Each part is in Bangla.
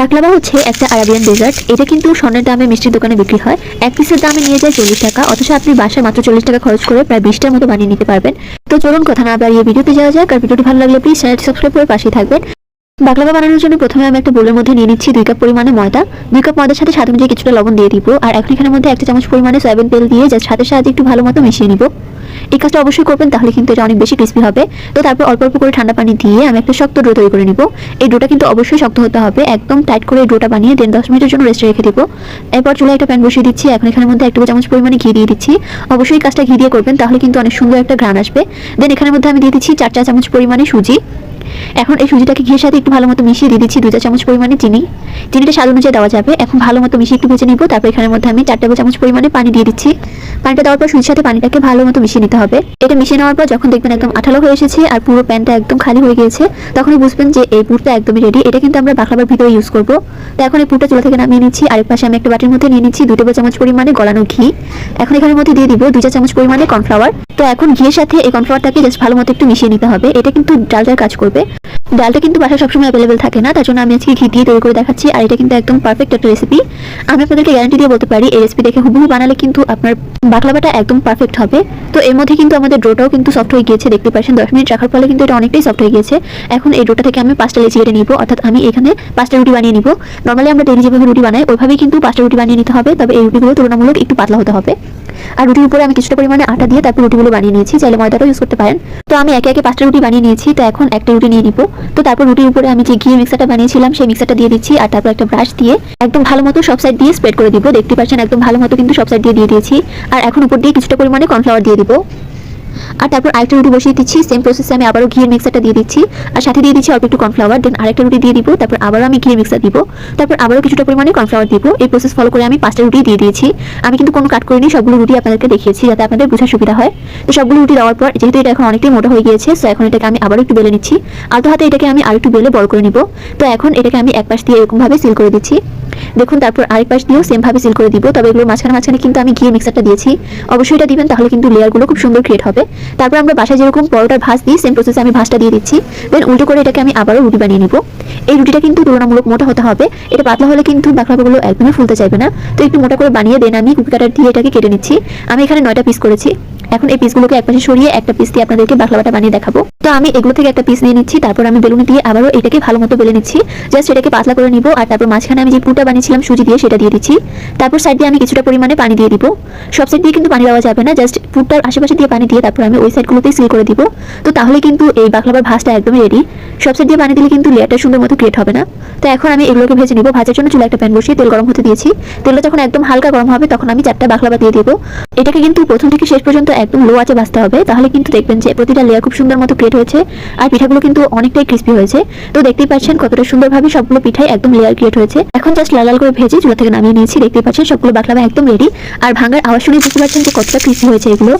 বাকলাভা হচ্ছে একটা আরাবিয়ান ডেজার্ট। এটা কিন্তু স্বর্ণের দামে মিষ্টির দোকানে বিক্রি হয়। এক পিসের দামে নিয়ে যায় চল্লিশ টাকা। অথচ আপনি বাসায় মাত্র চল্লিশ টাকা খরচ করে প্রায় বিশটার মতো বানিয়ে নিতে পারবেন। তো চলুন কথা না বাড়িয়ে ভিডিওতে যাওয়া যাক। আর ভিডিওটি ভালো লাগলে প্লিজ চ্যানেলটি সাবস্ক্রাইব করে পাশেই থাকবেন। বাকলাভা বানানোর জন্য প্রথমে আমি একটা বোলের মধ্যে নিয়ে নিচ্ছি দুই কাপ পরিমাণে ময়দা। দুই কাপ ময়দার সাথে সাথে অনুযায়ী কিছুটা লবণ দিয়ে দিব। আর এখন এখানের মধ্যে একটা চামচ পরিমাণে সয়াবিন তেল দিয়ে জাস্ট সাথে সাথে একটু ভালো মতো মিশিয়ে নিব। এই কাজটা অবশ্যই করবেন, তাহলে কিন্তু এটা অনেক বেশি ক্রিস্পি হবে। তো তারপর অল্প অল্প করে ঠান্ডা পানি দিয়ে আমি একটা শক্ত ডো তৈরি করে নিব। এই ডোটা কিন্তু অবশ্যই শক্ত হতে হবে। একদম টাইট করে এই ডোটা বানিয়ে দেন দশ মিনিটের জন্য রেস্টে রেখে দিব। এরপর চুলায় একটা প্যান বসিয়ে দিচ্ছি। এখন এখানের মধ্যে এক টেবিল চামচ পরিমাণে ঘি দিয়ে দিচ্ছি। অবশ্যই কাজটা ঘি দিয়ে করবেন, তাহলে কিন্তু অনেক সুন্দর একটা ঘ্রাণ আসবে। দেন এখানের মধ্যে আমি দিয়ে দিচ্ছি চার চা চামচ পরিমাণে সুজি। এখন এই সুজিটাকে ঘিয়ের সাথে একটু ভালো মতো মিশিয়ে দিয়ে দিচ্ছি দু চা চামচ পরিমাণে চিনি। চিনিটা স্বাদ অনুযায়ী দেওয়া যাবে। এখন ভালো মতো মিশিয়ে একটু ভেজে নিব, তারপর এখানের মধ্যে আমি চার টেবিল চামচ পরিমাণে পানি দিয়ে দিচ্ছি। পানিটা দেওয়ার পর সুজির সাথে পানিটাকে ভালো মতো মিশিয়ে নিতে হবে। এটা মিশিয়ে নেওয়ার পর যখন দেখবেন একদম আঠালো হয়ে এসেছে আর পুরো প্যানটা একদম খালি হয়ে গিয়েছে, তখনই বুঝবেন যে এই পুরটা একদমই রেডি এটা কিন্তু আমরা বাকলাবার ভিতরে ইউজ করব। তো এখন এই পুরটা চুলা থেকে নামিয়ে নিচ্ছি। আরেক পাশে আমি একটা বাটির মধ্যে নিয়ে নিচ্ছি দুই টেবিল চামচ পরিমাণে গলানো ঘি। এখন এখানের মধ্যে দিয়ে দিব দুই চা চামচ পরিমাণে কর্নফ্লাওয়ার। তো এখন ঘিয়ের সাথে এই কর্নফ্লাওয়ারটাকে জাস্ট ভালো মতো একটু মিশিয়ে নিতে হবে। এটা কিন্তু ডালটার কাজ করবে। ডালটা কিন্তু বাসায় সবসময় অ্যাভেলেবেল থাকে না, তার জন্য আমি আজকে ঘি দিয়ে তৈরি করে দেখাচ্ছি, আর এটা কিন্তু একদম পারফেক্ট একটা রেসিপি আমি আপনাদেরকে গ্যারান্টি দিয়ে বলতে পারি, এই রেসিপি দেখে হুবহু বানালে কিন্তু আপনার বাকলাবাটা একদম পারফেক্ট হবে। তো এর মধ্যে কিন্তু আমাদের ডোটাও কিন্তু সফট হয়ে গিয়েছে, দেখতে পাচ্ছেন, দশ মিনিট রাখার ফলে কিন্তু এটা অনেকটাই সফট হয়ে গিয়েছে। এখন এই ডোটা থেকে আমি পাঁচটা লেচি কেটে নিব, অর্থাৎ আমি এখানে পাঁচটা রুটি বানিয়ে নিব। নর্মালি আমরা ডেলি যেভাবে রুটি বানাই, ওইভাবেই কিন্তু পাঁচটা রুটি বানিয়ে নিতে হবে, তবে এই রুটিগুলো তুলনামূলক একটু পাতলা হতে হবে। আর রুটির উপরে আমি কিছুটা পরিমাণে আটা দিয়ে তারপর রুটিগুলো বানিয়ে নিয়েছি, চাইলে ময়দাটাও ইউজ করতে পারেন। তো আমি একে একে পাঁচটা রুটি বানিয়ে নিয়েছি, তো এখন একটা রুটি নিয়ে নিব। তো তারপর রুটির উপরে আমি যে ঘিয়ে মিক্সারটা বানিয়েছিলাম, সেই মিক্সারটা দিয়ে দিচ্ছি আর তারপর একটা ব্রাশ দিয়ে একদম ভালো মতো সব সাইড দিয়ে স্প্রেড করে দিব। দেখতে পাচ্ছেন, একদম ভালো মতো কিন্তু সব সাইড দিয়ে দিয়ে দিয়েছি। আর এখন উপর দিয়ে কিছুটা পরিমাণে কর্নফ্লাওয়ার দিয়ে দিব। আর তারপর আরেকটা রুটি বসিয়ে দিচ্ছি সেম প্রসেসে আমি আবারও ঘিয়ের মিক্সারটা দিয়ে দিচ্ছি। আর সাথে দিয়ে দিচ্ছি অল্প একটু কর্নফ্লাওয়ার দেন আরেকটা রুটি দিয়ে দিব, তারপর আবারও আমি ঘিয়ের মিক্সার দিব। তারপর আবারও কিছুটা পরিমাণে কর্নফ্লাওয়ার দিব। এই প্রসেস ফলো করে আমি পাঁচটা রুটি দিয়ে দিয়েছি। আমি কিন্তু কোনো কাট করিনি, সবগুলো রুটি আপনাদেরকে দেখিয়েছি যাতে আপনাদের বোঝার সুবিধা হয়। তো সবগুলো রুটি দেওয়ার পর, যেহেতু এটা এখন অনেকটাই মোটা হয়ে গিয়েছে সো এখন এটাকে আমি আবারও একটু বেলে নিচ্ছি। আলতো হাতে এটাকে আমি আরেকটু বেলে বড় করে নিব। তো এখন এটাকে আমি এক পাশ দিয়ে এরকমভাবে সিল করে দিচ্ছি। দেখুন, তারপর আরেক পাশ দিয়েও সেম ভাবে সিল করে দিব, তবে এগুলো মাঝখানে মাঝখানে কিন্তু আমি ঘিয়ে মিক্সারটা দিয়েছি। অবশ্যই এটা দিবেন, তাহলে কিন্তু লেয়ারগুলো খুব সুন্দর ক্রিয়েট হবে। তারপর আমরা বাসায় যেরকম পরোটার ভাঁজ দিই সেম প্রসেসে আমি ভাঁজটা দিয়ে দিচ্ছি। দেন উল্টো করে এটাকে আমি আবারও রুটি বানিয়ে নিব। এই রুটিটা কিন্তু তুলনামূলক মোটা হতে হবে। এটা পাতলা হলে কিন্তু বাকলাগুলো একদমই ফুলতে চাইবে না। তো একটু মোটা করে বানিয়ে দেন আমি কুকি কাটার দিয়ে এটাকে কেটে নিচ্ছি। আমি এখানে নয়টা পিস করেছি। এখন এই পিসগুলোকে একপাশে সরিয়ে একটা পিস দিয়ে আপনাদেরকে বাকলাবাটা বানিয়ে দেখাবো। তো আমি এগুলো থেকে একটা পিস নিয়ে নিচ্ছি, তারপর আমি বেলুন দিয়ে আবারও এটাকে ভালো মতো বেলে নিচ্ছি। জাস্ট এটাকে পাতলা করে নিব আর তারপর মাঝখানে আমি যে পুরটা বানিয়েছিলাম, সুজি দিয়ে সেটা দিয়ে দিচ্ছি। তারপর সাইড দিয়ে আমি কিছুটা পরিমাণে পানি দিয়ে দিব। সব সাইড দিয়ে কিন্তু পানি দেওয়া যাবে না জাস্ট পুরটার আশেপাশে দিয়ে পানি দিয়ে তারপর আমি ওই সাইডগুলোতে সিল করে দিব। তো তাহলে কিন্তু এই বাকলাবার ভাজটা একদমই রেডি সব সাইড দিয়ে পানি দিলে কিন্তু লেয়ারটা সুন্দর মতো ক্রিয়েট হবে না। তো এখন আমি এগুলোকে ভেজে নিব। ভাজার জন্য চুলা একটা প্যান বসিয়ে তেল গরম হতে দিয়েছি। তেলটা যখন একদম হালকা গরম হবে, তখন আমি চারটা বাকলাবা দিয়ে দেবো। এটাকে কিন্তু প্রথম থেকে শেষ পর্যন্ত একদম লো আঁচে ভাজতে হবে, তাহলে কিন্তু দেখবেন যে প্রতিটা লেয়ার খুব সুন্দর মতো ক্রিয়েট হয়েছে আর পিঠাগুলো কিন্তু অনেকটাই ক্রিস্পি হয়েছে। তো দেখতেই পাচ্ছেন কতটা সুন্দরভাবে সবগুলো পিঠাই একদম লেয়ার ক্রিয়েট হয়েছে। এখন জাস্ট লাল লাল করে ভেজে চুলা থেকে নামিয়ে নিয়েছি, দেখতেই পাচ্ছেন সবগুলো বাকলাবা একদম রেডি আর ভাঙার আওয়াজ শুনে বুঝতে পারছেন যে কতটা ক্রিস্পি হয়েছে এগুলো।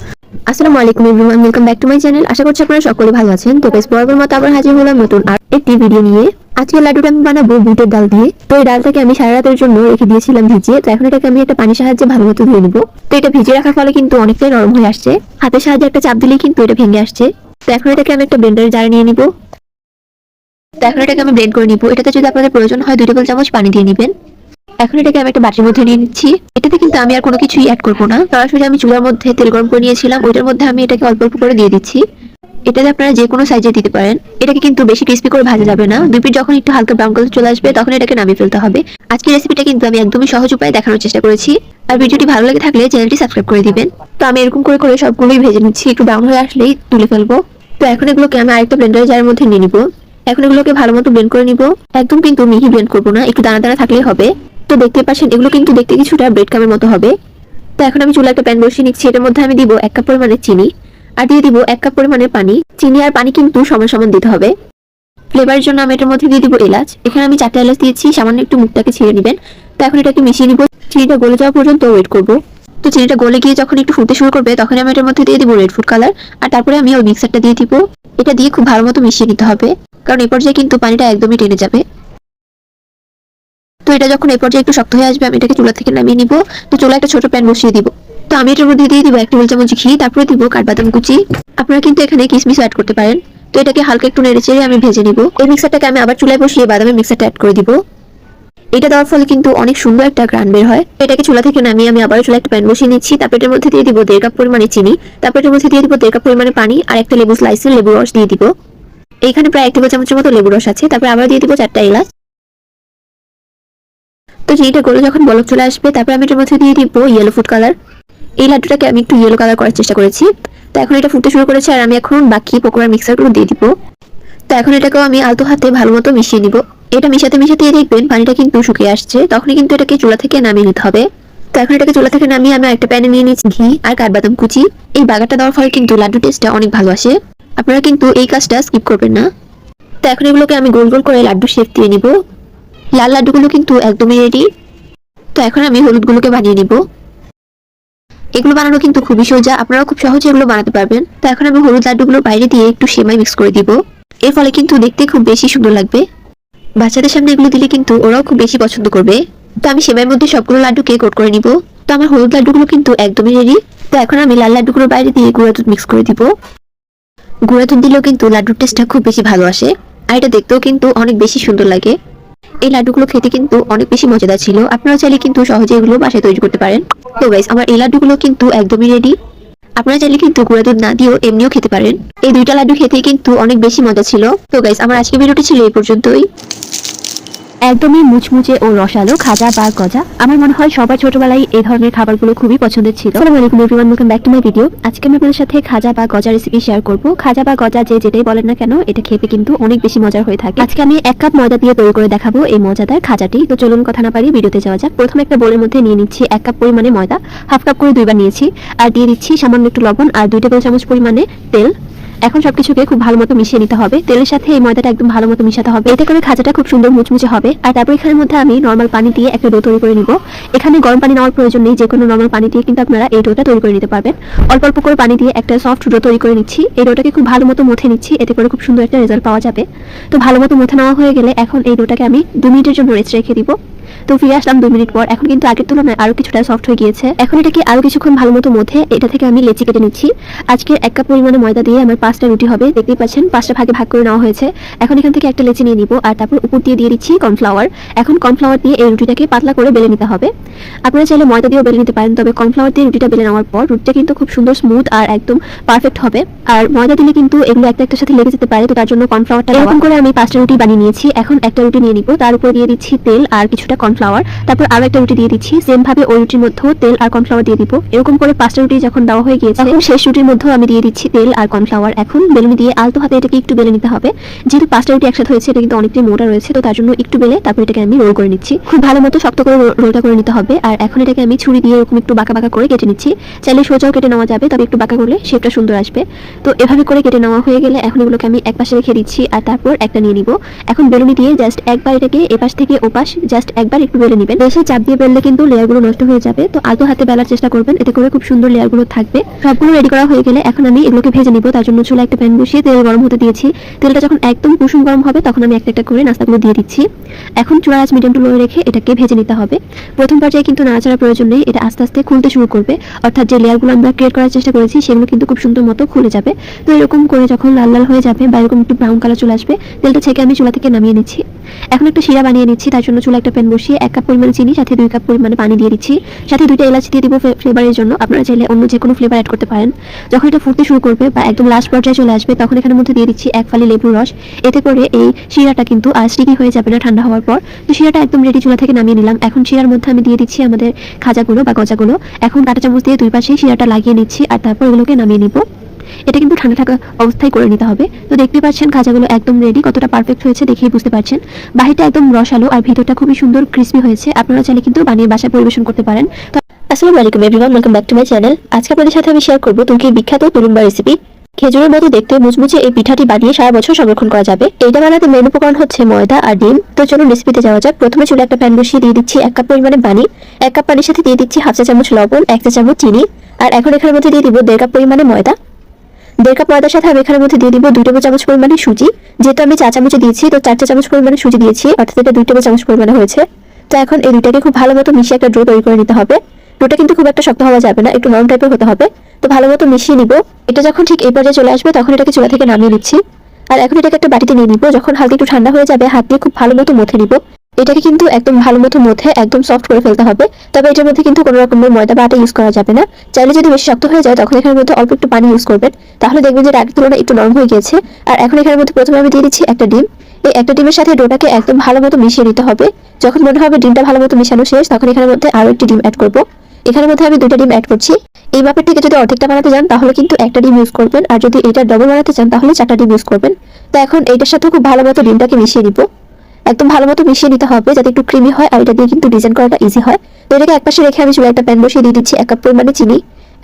আসসালামু আলাইকুম everyone welcome back to my channel আশা করছি আপনারা সকলে ভালো আছেন। তো বেশ বরাবর মতো আবার হাজির হলাম নতুন আর একটি ভিডিও নিয়ে। আজকে লাড্ডুটা আমি বানাবো বুটের ডাল দিয়ে। তো এই ডালটাকে আমি সারা রাতের জন্য রেখে দিয়েছিলাম ভিজিয়ে। তো এখন এটাকে আমি একটা পানির সাহায্যে ভালো মতো ধুয়ে নিবো। তো এটা ভিজিয়ে রাখার ফলে কিন্তু অনেকটাই নরম হয়ে আসছে। হাতের সাহায্যে একটা চাপ দিলেই কিন্তু এটা ভেঙে আসছে। তো এখন এটাকে আমি একটা ব্লেন্ডারে জারে নিয়ে নিবো। তো এখন এটাকে আমি ব্লেন্ড করে নিবো। এটাতে যদি আপনাদের প্রয়োজন হয় দুই টেবিল চামচ পানি দিয়ে নেবেন। এখন এটাকে আমি একটা বাটির মধ্যে নিয়ে নিচ্ছি। এটাতে কিন্তু আমি আর কোনো কিছুই অ্যাড করব না। সরাসরি আমি চুলার মধ্যে তেল গরম করে নিয়েছিলাম। ওইটার মধ্যে আমি এটাকে অল্প অল্প করে দিয়ে দিচ্ছি। এটাতে আপনারা যে কোনো সাইজে দিতে পারেন। এটাকে কিন্তু বেশি ক্রিস্পি করে ভাজা যাবে না। দুই পিঠ যখন একটু হালকা ব্রাউন কালার চলে আসবে, তখন এটাকে নামিয়ে ফেলতে হবে। আজকের রেসিপিটা কিন্তু আমি একদমই সহজ উপায়ে দেখানোর চেষ্টা করেছি। আর ভিডিওটি ভালো লেগে থাকলে চ্যানেলটি সাবস্ক্রাইব করে দিবেন। তো আমি এরকম করে করে সবগুলোই ভেজে নিচ্ছি। একটু ব্রাউন হয়ে আসলেই তুলে ফেলব। তো এখন এগুলোকে আমি আরেকটা ব্লেন্ডার জারের মধ্যে নিয়ে নিবো। এখন এগুলোকে ভালো মতো ব্লেন্ড করে নিব। একদম কিন্তু মিহি ব্লেন্ড করব না। একটু দানা দানা থাকলেই হবে। তো দেখতে পাচ্ছেন, এগুলো কিন্তু দেখতে কিছুটা ব্রেড কামের মতো হবে। তো এখন আমি চুলা একটা প্যান বসিয়ে নিচ্ছি। এটার মধ্যে আমি দিব এক কাপ পরিমাণে চিনি। আর দিয়ে দিব এক কাপ পরিমাণে পানি। চিনি আর পানি কিন্তু সমান সমান দিতে হবে। ফ্লেভারের জন্য আমি এটার মধ্যে দিয়ে দিব এলাচ। এখানে আমি চারটা এলাচ দিয়েছি, সামান্য একটু মুখটাকে ছিঁড়ে নেবেন। তো এখন এটাকে মিশিয়ে নিব। চিনিটা গলে যাওয়া পর্যন্ত ওয়েট করব। তো চিনিটা গলে গিয়ে যখন একটু ফুটতে শুরু করবে তখন আমি এটার মধ্যে দিয়ে দিব রেড ফুড কালার আর তারপরে আমি ওই মিক্সারটা দিয়ে দিব। এটা দিয়ে খুব ভালো মতো মিশিয়ে নিতে হবে। কারণ এই পর্যায়ে কিন্তু পানিটা একদমই টেনে যাবে। তো এটা যখন এই পর্যায়ে একটু শক্ত হয়ে আসবে, আমি এটাকে চুলা থেকে নামিয়ে নিব। তো চুলা একটা ছোট প্যান বসিয়ে দিব। তো আমি এটার মধ্যে দিয়ে দিব এক টেবিল চামচ ঘি, তারপরে দিব কাঠবাদাম কুচি। আপনারা কিন্তু এখানে কিসমিস অ্যাড করতে পারেন। তো এটাকে হালকা একটু নেড়ে চেড়ে আমি ভেজে নিব। ওই মিক্সারটাকে আমি আবার চুলায় বসিয়ে বাদামের মিক্সারটা অ্যাড করে দিব। এটা দেওয়ার ফলে কিন্তু অনেক সুন্দর একটা গ্রান বের হয়। এটাকে চুলা থেকে নামিয়ে আমি আবার চুলা একটা প্যান বসিয়ে নিচ্ছি। তারপর এটার মধ্যে দিয়ে দিব দেড় কাপ পরিমাণে চিনি। তারপর এটার মধ্যে দিয়ে দিব দেড় কাপ পরিমাণে পানি আর একটা লেবু স্লাইসের লেবু রস দিয়ে দিব। এইখানে প্রায় এক টেবিল চামচের মতো লেবু রস আছে। তারপর আবার দিয়ে দিব চারটা এলাচ। তো চিনিটা গলে যখন বলক চলে আসবে, তারপর আমি এটার মধ্যে দিয়ে দিব ইয়েলো ফুড কালার এই লাড্ডুটাকে আমি একটু ইয়েলো কালার করার চেষ্টা করেছি। তো এখন এটা ফুটতে শুরু করেছে আর আমি এখন বাকি পকোড়ার মিক্সারগুলো দিয়ে দিব। তো এখন এটাকেও আমি আলতো হাতে ভালো মতো মিশিয়ে নিব। এটা মিশাতে মিশাতে দেখবেন পানিটা কিন্তু শুকিয়ে আসছে। তখনই কিন্তু এটাকে চুলা থেকে নামিয়ে নিতে হবে। তো এখন এটাকে চুলা থেকে নামিয়ে আমি একটা প্যানে নিয়ে নিচ্ছি ঘি আর কাঠবাদাম কুচি। এই বাগারটা দেওয়ার ফলে কিন্তু লাড্ডু টেস্টটা অনেক ভালো আসে। আপনারা কিন্তু এই কাজটা স্কিপ করবেন না। তো এখন এগুলোকে আমি গোল গোল করে লাড্ডু শেপ দিয়ে নিব। লাল লাড্ডুগুলো কিন্তু একদমই রেডি তো এখন আমি হলুদগুলোকে বানিয়ে নিব। এগুলো বানানো কিন্তু খুবই সোজা আপনারা খুব সহজে এগুলো বানাতে পারবেন। তো এখন আমি হলুদ লাড্ডুগুলো বাইরে দিয়ে একটু সেমাই মিক্স করে দিব। এর ফলে কিন্তু দেখতে খুব বেশি সুন্দর লাগবে। বাচ্চাদের সামনে এগুলো দিলে কিন্তু ওরাও খুব বেশি পছন্দ করবে। তো আমি সেমাইয়ের মধ্যে সবগুলো লাড্ডুকে কোট করে নিব। তো আমার হলুদ লাড্ডুগুলো কিন্তু একদমই রেডি তো এখন আমি লাল লাড্ডুগুলো বাইরে দিয়ে গুঁড়া দুধ মিক্স করে দিব। গুঁড়া দুধ দিলেও কিন্তু লাড্ডুর টেস্টটা খুব বেশি ভালো আসে। আর এটা দেখতেও কিন্তু অনেক বেশি সুন্দর লাগে। এই লাড্ডুগুলো খেতে কিন্তু অনেক বেশি মজাদার ছিল। আপনারা চাইলে কিন্তু সহজে এগুলো বাসায় তৈরি করতে পারেন। তো গাইস আমার এই লাড্ডুগুলো কিন্তু একদমই রেডি আপনারা চাইলে কিন্তু গুঁড়া দুধ না দিয়েও এমনিও খেতে পারেন। এই দুইটা লাড্ডু খেতে কিন্তু অনেক বেশি মজা ছিল। তো গাইস আমার আজকে ভিডিওটি ছিল এই পর্যন্তই। একদমই মুচমুচে ও রসালো খাজা বা গজা। আমার মনে হয় সবার ছোটবেলায় এই ধরনের খাবারগুলো খুবই পছন্দের ছিল। ভিডিও আজকে আমি আপনাদের সাথে খাজা বা গজা রেসিপি শেয়ার করব। খাজা বা গজা যে যেটাই বলেন না কেন, এটা খেতে কিন্তু অনেক বেশি মজার হয়ে থাকে। আজকে আমি এক কাপ ময়দা দিয়ে তৈরি করে দেখাবো এই মজাদার খাজাটি। তো চলুন কথা না পারি ভিডিওতে যাওয়া যাক। প্রথমে একটা বোলের মধ্যে নিয়ে নিচ্ছি এক কাপ পরিমাণে ময়দা। হাফ কাপ করে দুইবার নিয়েছি। আর দিয়ে দিচ্ছি সামান্য একটু লবণ আর দুই টেবিল চামচ পরিমাণে তেল। এখন সবকিছুকে খুব ভালো মতো মিশিয়ে নিতে হবে। তেলের সাথে এই ময়দাটা একদম ভালো মতো মিশাতে হবে। এতে করে খাজাটা খুব সুন্দর মুচমুচে হবে। আর তারপর এখানের মধ্যে আমি নর্মাল পানি দিয়ে একটা ডো তৈরি করে নিব। এখানে গরম পানি নেওয়ার প্রয়োজন নেই, যে কোনো নর্মাল পানি দিয়ে কিন্তু আপনারা এই ডোটা তৈরি করে নিতে পারবেন। অল্প অল্প করে পানি দিয়ে একটা সফট ডো তৈরি করে নিচ্ছি। এই ডোটাকে খুব ভালো মতো মুথে নিচ্ছি, এতে করে খুব সুন্দর একটা রেজাল্ট পাওয়া যাবে। তো ভালো মতো মুথে নেওয়া হয়ে গেলে এখন এই ডোটাকে আমি দু মিনিটের জন্য রেস্ট রেখে দিব। তো ফিরে আসলাম দুই মিনিট পর। এখন কিন্তু আগের তুলনায় আরও কিছুটা সফট হয়ে গিয়েছে। এখন এটাকে আরও কিছুক্ষণ ভালো মতো মধ্যে এটা থেকে আমি লেচি কেটে নিচ্ছি। আজকে এক কাপ পরিমাণে ময়দা দিয়ে আমার পাঁচটা রুটি হবে। দেখতেই পাচ্ছেন, পাঁচটা ভাগে ভাগ করে নেওয়া হয়েছে। এখন এখান থেকে একটা লেচি নিয়ে নিব আর তারপর উপর দিয়ে দিয়ে দিচ্ছি কর্নফ্লাওয়ার। এখন কর্নফ্লাওয়ার দিয়ে এই রুটিটাকে পাতলা করে বেলে নিতে হবে। আপনারা চাইলে ময়দা দিয়েও বেলে নিতে পারেন, তবে কর্নফ্লাওয়ার দিয়ে রুটিটা বেলে নেওয়ার পর রুটিটা কিন্তু খুব সুন্দর স্মুথ আর একদম পারফেক্ট হবে। আর ময়দা দিলে কিন্তু এগুলো একটা একটার সাথে লেগে যেতে পারে, তো তার জন্য কর্নফ্লাওয়ারটা এরকম করে আমি পাঁচটা রুটি বানিয়ে নিয়েছি। এখন একটা রুটি নিয়ে নিব। তার উপর দিয়ে দিচ্ছি তেল আর কিছুটা কর্নফ্লাওয়ার। তারপর আরও একটা রুটি দিয়ে দিচ্ছি। সেম ভাবে ওই রুটির মধ্যেও তেল আর কর্নফ্লাওয়ার দিয়ে দিব। এরকম করে পাঁচটা রুটি যখন দেওয়া হয়ে গিয়েছে এখন শেষ রুটির মধ্যেও আমি দিয়ে দিচ্ছি তেল আর কর্নফ্লাওয়ার। এখন বেলুনি দিয়ে আলতো হাতে এটাকে একটু বেলে নিতে হবে। যেহেতু পাঁচটা রুটি একসাথে হয়েছে, এটা কিন্তু অনেকটাই মোটা রয়েছে, তো তার জন্য একটু বেলে তারপর এটাকে আমি রোল করে নিচ্ছি। খুব ভালো মতো শক্ত করে রোলটা করে নিতে হবে। আর এখন এটাকে আমি ছুরি দিয়ে এরকম একটু বাঁকা বাঁকা করে কেটে নিচ্ছি। চাইলে সোজাও কেটে নেওয়া যাবে, তবে একটু বাঁকা করলে শেপটা সুন্দর আসবে। তো এভাবে করে কেটে নেওয়া হয়ে গেলে এখন এগুলোকে আমি এক পাশে রেখে দিচ্ছি আর তারপর একটা নিয়ে নিব। এখন বেলুনি দিয়ে জাস্ট একবার এটাকে এপাশ থেকে ওপাশ জাস্ট একবার একটু বেলে নেবেন। বেশি চাপ দিয়ে বেললে কিন্তু লেয়ারগুলো নষ্ট হয়ে যাবে। তো আলতো হাতে বেলার চেষ্টা করবেন। এতে করে খুব সুন্দর লেয়ারগুলো থাকবে। সবগুলো রেডি করা হয়ে গেলে এখন আমি এগুলোকে ভেজে নিব। তার জন্য চুলা একটা প্যান বসিয়ে তেল গরম হতে দিয়েছি। তেলটা যখন একদম কুসুম গরম হবে, তখন আমি একটা একটা করে নাস্তাগুলো দিয়ে দিচ্ছি। এখন চুলা আঁচ মিডিয়াম টু লো রেখে এটাকে ভেজে নিতে হবে। প্রথম পর্যায়ে কিন্তু নাড়াচাড়ার প্রয়োজন নেই। এটা আস্তে আস্তে খুলতে শুরু করবে। অর্থাৎ যে লেয়ারগুলো আমরা ক্রিয়েট করার চেষ্টা করেছি, সেগুলো কিন্তু খুব সুন্দর মতো খুলে যাবে। তো এরকম করে যখন লাল লাল হয়ে যাবে বা এরকম একটু ব্রাউন কালার চলে আসবে, তেলটা ছেঁকে আমি চুলা থেকে নামিয়ে নিচ্ছি। এখন একটা শিরা বানিয়ে নিচ্ছি। তার জন্য চুলা একটা প্যান বসিয়ে এক কাপ পরিমাণে চিনি, সাথে দুই কাপ পরিমাণে পানি দিয়ে দিচ্ছি। সাথে দুইটা এলাচ দিয়ে দিব ফ্লেভারের জন্য। আপনারা চাইলে অন্য যে কোনো ফ্লেভার অ্যাড করতে পারেন। যখন এটা ফুটতে শুরু করবে বা একদম লাস্ট পর্যায়ে চলে আসবে, তখন এখানের মধ্যে দিয়ে দিচ্ছি এক ফালি লেবুর রস। এতে করে এই শিরাটা কিন্তু আর স্টিকি হয়ে যাবে না, ঠান্ডা হওয়ার পর। তো শিরাটা একদম রেডি চুলা থেকে নামিয়ে নিলাম। এখন শিরার মধ্যে আমি দিয়ে দিচ্ছি আমাদের খাজাগুলো বা গজাগুলো। এখন কাঁটা চামচ দিয়ে দুই পাশে শিরাটা লাগিয়ে নিচ্ছি আর তারপর এগুলোকে নামিয়ে নিব। এটা কিন্তু ঠান্ডা থাকা অবস্থায় করে নিতে হবে। তো দেখতে পাচ্ছেন, খাজাগুলো একদম রেডি কতটা পারফেক্ট হয়েছে দেখেই বুঝতে পারছেন। বাহিরটা একদম রসালো আর ভিতরটা খুবই সুন্দর ক্রিস্পি হয়েছে। আপনারা চাইলে কিন্তু বানিয়ে বাসায় পরিবেশন করতে পারেন। আসসালামু আলাইকুম everyone welcome back to my channel আজকে আপনাদের সাথে আমি শেয়ার করব তুর্কির বিখ্যাত তুরুম্বা রেসিপি খেজুরের মতো দেখতে মুচমুচে এই পিঠাটি বানিয়ে সারা বছর সংরক্ষণ করা যাবে। এইটা বানাতে মেন উপকরণ হচ্ছে ময়দা আর ডিম। তো চলুন রেসিপিতে যাওয়া যাক। প্রথমে চুলে একটা প্যান বসিয়ে দিয়ে দিচ্ছি এক কাপ পরিমাণে পানি। এক কাপ পানির সাথে দিয়ে দিচ্ছি হাফ চা চামচ লবণ, এক চা চামচ চিনি। আর এখন এখানের মধ্যে দিয়ে দিব দেড় কাপ পরিমাণে ময়দা। দেড় কাপ ময়দার সাথে আমি এখানের মধ্যে দিয়ে দিব দুই টেবিল চামচ পরিমাণে সুজি। যেহেতু আমি চা চামচে দিয়েছি, তো চার চা চামচ পরিমাণে সুজি দিয়েছি, অর্থাৎ এটা দুই টেবিল চামচ পরিমাণে হয়েছে। তো এখন এই দুইটাকে খুব ভালো মতো মিশিয়ে একটা ড্রো তৈরি করে নিতে হবে। ডোটা কিন্তু খুব একটা শক্ত হওয়া যাবে না, একটু নরম টাইপের হতে হবে। তো ভালো মতো মিশিয়ে নিব। এটা যখন ঠিক এই পর্যায়ে চলে আসবে, তখন এটাকে চুলা থেকে নামিয়ে নিচ্ছি। আর এখন এটাকে একটা বাটিতে নিয়ে নিব, যখন হালকা একটু ঠান্ডা হয়ে যাবে, হাত দিয়ে খুব ভালো মতো মথে নিব। এটাকে কিন্তু একদম ভালো মতো মধ্যে একদম সফট করে ফেলতে হবে। তবে এটার মধ্যে কিন্তু কোনো রকমের ময়দা বা আটা ইউজ করা যাবে না। চাইলে যদি বেশি শক্ত হয়ে যায়, তখন এখানের মধ্যে অল্প একটু পানি ইউজ করবেন। তাহলে দেখবেন যে আগের তুলনায় একটু নরম হয়ে গেছে আর এখন এখানের মধ্যে প্রথমে আমি দিয়ে দিচ্ছি একটা ডিম। এই একটা ডিমের সাথে ডোটাকে একদম ভালো মতো মিশিয়ে নিতে হবে। যখন মনে হবে ডিমটা ভালো মতো মিশানো শেষ, তখন এখানের মধ্যে আরও একটি ডিম অ্যাড করব। এখানের মধ্যে আমি দুইটা ডিম অ্যাড করছি। এই মাপের থেকে যদি অর্ধেকটা বানাতে চান, তাহলে কিন্তু একটা ডিম ইউজ করবেন। আর যদি এটা ডবল বানাতে চান, তাহলে চারটা ডিম ইউজ করবেন। তো এখন এইটার সাথে খুব ভালো মতো ডিমটাকে মিশিয়ে নিব। একদম ভালো মতো মিশিয়ে নিতে হবে যাতে একটু ক্রিমি হয় আর এটা দিয়ে কিন্তু ডিজাইন করাটা ইজি হয়। তো এটাকে একপাশে রেখে আমি চুলে একটা প্যান বসিয়ে দিয়ে দিচ্ছি এক কাপ পরিমাণে চিনি,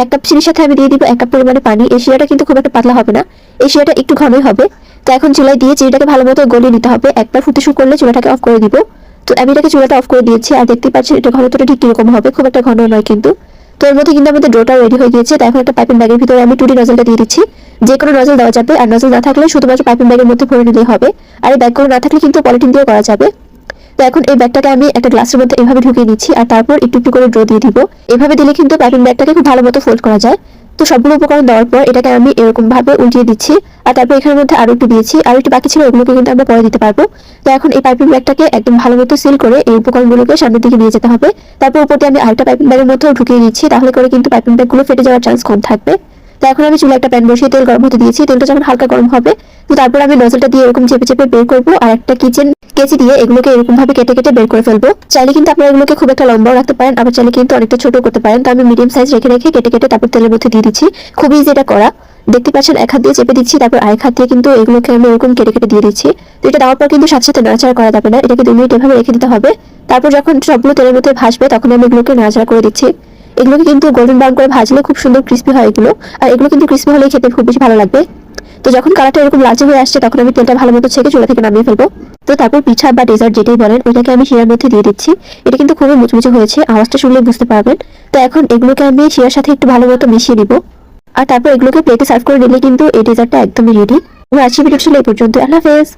এক কাপ চিনির সাথে আমি দিয়ে দিব এক কাপ পরিমাণে পানি। এই শিরাটা কিন্তু খুব একটা পাতলা হবে না। এই শিরাটা একটু ঘনই হবে। তো এখন চুলায় দিয়ে চিনিটাকে ভালো মতো গলিয়ে নিতে হবে। একবার ফুটে শুরু করলে চুলাটাকে অফ করে দিব। তো আমি এটাকে চুলাটা অফ করে দিয়েছি আর দেখতে পাচ্ছি এটা ঘনত্বটা ঠিক কীরকম হবে। খুব একটা ঘন নয় কিন্তু। তো এর মধ্যে কিন্তু আমাদের ডোটা রেডি হয়ে গিয়েছে। তো এখন একটা পাইপিং ব্যাগের ভিতরে আমি টুটি নজলটা দিয়ে দিচ্ছি। যে কোনো নজল দেওয়া যাবে, আর নজল না থাকলে শুধুমাত্র পাইপিং ব্যাগের মধ্যে ভরে নিলেই হবে। আর এই ব্যাগগুলো না থাকলে কিন্তু পলিটিন দিয়ে করা যাবে। তো এখন এই ব্যাগটাকে আমি একটা গ্লাসের মধ্যে এভাবে ঢুকিয়ে নিচ্ছি, আর তারপর একটু একটু করে ড্রো দিয়ে দিব। এভাবে দিলে কিন্তু পাইপিং ব্যাগটাকে খুব ভালো মতো ফোল্ড করা যায়। তো সবগুলো উপকরণ দেওয়ার পর এটাকে আমি এরকম ভাবে উল্টিয়ে দিচ্ছি, আর তারপর এখানের মধ্যে আরও একটু দিয়েছি, আর একটু বাকি ছিল ওগুলোকে কিন্তু আমরা পরে দিতে পারব। তো এখন এই পাইপিং ব্যাগটাকে একদম ভালো মতো সিল করে এই উপকরণগুলোকে সামনের দিকে নিয়ে যেতে হবে। তারপর উপরে আমি আরেকটা পাইপিং ব্যাগের মধ্যেও ঢুকিয়ে দিচ্ছি, তাহলে করে কিন্তু পাইপিং ব্যাগগুলো ফেটে যাওয়ার চান্স কম থাকবে। তো এখন আমি চুলে একটা প্যান বসিয়ে তেল গরম হতে দিয়েছি। তেলটা যখন হালকা গরম হবে, তো তারপর আমি নজলটা দিয়ে এরকম চেপে চেপে বের করব আর একটা কিচেন কেচি দিয়ে এগুলোকে এরকম ভাবে কেটে কেটে বের করে ফেলব। চাইলে কিন্তু আপনারা এগুলোকে খুব একটা লম্বাও রাখতে পারেন, আবার চাইলে কিন্তু অনেকটা ছোট করতে পারেন। তো আমি মিডিয়াম সাইজ রেখে রেখে কেটে কেটে তারপর তেলের মধ্যে দিয়ে দিচ্ছি। খুবই ইজি এটা করা। দেখতে পাচ্ছেন এক হাত দিয়ে চেপে দিচ্ছি, তারপর আরেক হাত দিয়ে কিন্তু এগুলোকে আমি এরকম কেটে কেটে দিয়ে দিচ্ছি। তো এটা দেওয়ার পর কিন্তু সাথে সাথে নাড়াচাড়া করা যাবে না। এটাকে দুই মিনিট এভাবে রেখে দিতে হবে। তারপর যখন সবগুলো তেলের মধ্যে ভাসবে, তখন আমি এগুলোকে নাড়াচাড়া করে দিচ্ছি। এগুলোকে কিন্তু গোল্ডেন ব্রাউন করে ভাজলে খুব সুন্দর ক্রিস্পি হয় এগুলো। আর এগুলো কিন্তু ক্রিস্পি হলেই খেতে খুব বেশি ভালো লাগবে। তো যখন কালারটা এরকম লালচে হয়ে আসছে, তখন আমি তেলটা ভালো মতো ছেঁকে চুলা থেকে নামিয়ে ফেলব। তো তারপর পিঠা বা ডেজার্ট যেটাই বলেন, ওইটাকে আমি শিরার মধ্যে দিয়ে দিচ্ছি। এটা কিন্তু খুবই মুচমুচে হয়েছে, আওয়াজটা শুনলে বুঝতে পারবেন। তো এখন এগুলোকে আমি শিরার সাথে একটু ভালো মতো মিশিয়ে দিব আর তারপর এগুলোকে প্লেটে সার্ভ করে নিলে কিন্তু এই ডেজার্টটা একদমই রেডি আমার আজকে ভিডিও ছিল এই পর্যন্ত। আল্লাহ হাফেজ।